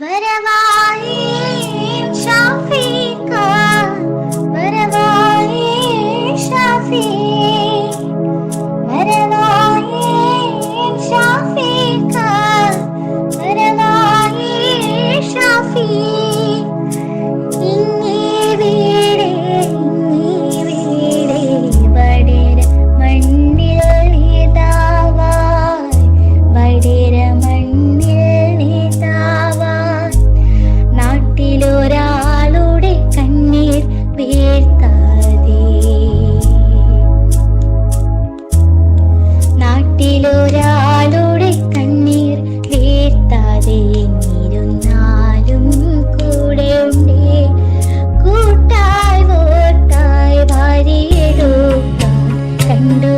വരവായി കണ്ടു